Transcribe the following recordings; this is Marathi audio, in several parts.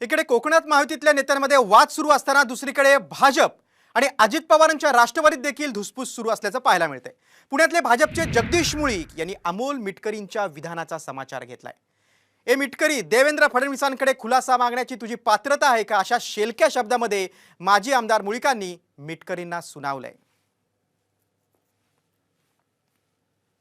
इकडे कोकणात महायुतीतल्या नेत्यांमध्ये वाद सुरू असताना दुसरीकडे भाजप आणि अजित पवारांच्या राष्ट्रवादीत देखील धुसफूस सुरू असल्याचं पाहायला मिळतंय. पुण्यातले भाजपचे जगदीश मुळीक यांनी अमोल मिटकरींच्या विधानाचा समाचार घेतलाय. ए मिटकरी देवेंद्र फडणवीसांकडे खुलासा मागण्याची तुझी पात्रता आहे का अशा शेलक्या शब्दामध्ये माजी आमदार मुळीकांनी मिटकरींना सुनावलंय.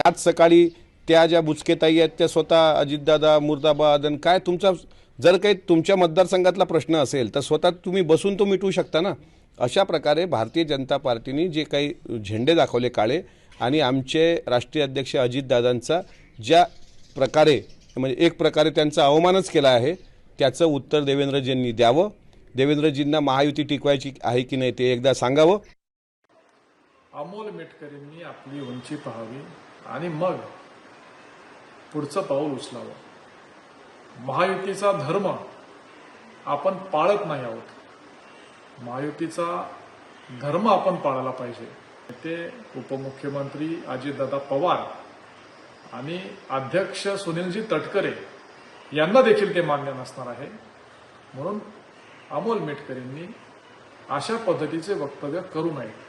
आज सकाळी त्या ज्या बुचकेताई आहेत त्या स्वतः अजितदादा मुर्दाबाद आणि काय तुमचा जर काही तुमच्या मतदारसंघातला प्रश्न असेल तर स्वतः तुम्ही बसून तो मिटवू शकता ना? अशा प्रकारे भारतीय जनता पार्टीने जे काही झेंडे दाखवले काळे आणि आमचे राष्ट्रीय अध्यक्ष अजितदादांचा ज्या प्रकारे म्हणजे एक प्रकारे त्यांचा अवमानच केला आहे त्याचं उत्तर देवेंद्रजींनी द्यावं. देवेंद्रजींना महायुती टिकवायची आहे की नाही ते एकदा सांगावं. अमोल मेटकरींनी आपली उंची पाहावी आणि मग पुढचं पाऊल उचलावं. महायुतीचा धर्म आपण पाळत नाही आहोत. महायुतीचा धर्म आपण पाळायला पाहिजे. ते उपमुख्यमंत्री अजितदादा पवार आणि अध्यक्ष सुनीलजी तटकरे यांना देखील ते मान्य नसणार आहे. म्हणून अमोल मेटकरींनी अशा पद्धतीचे वक्तव्य करू नये.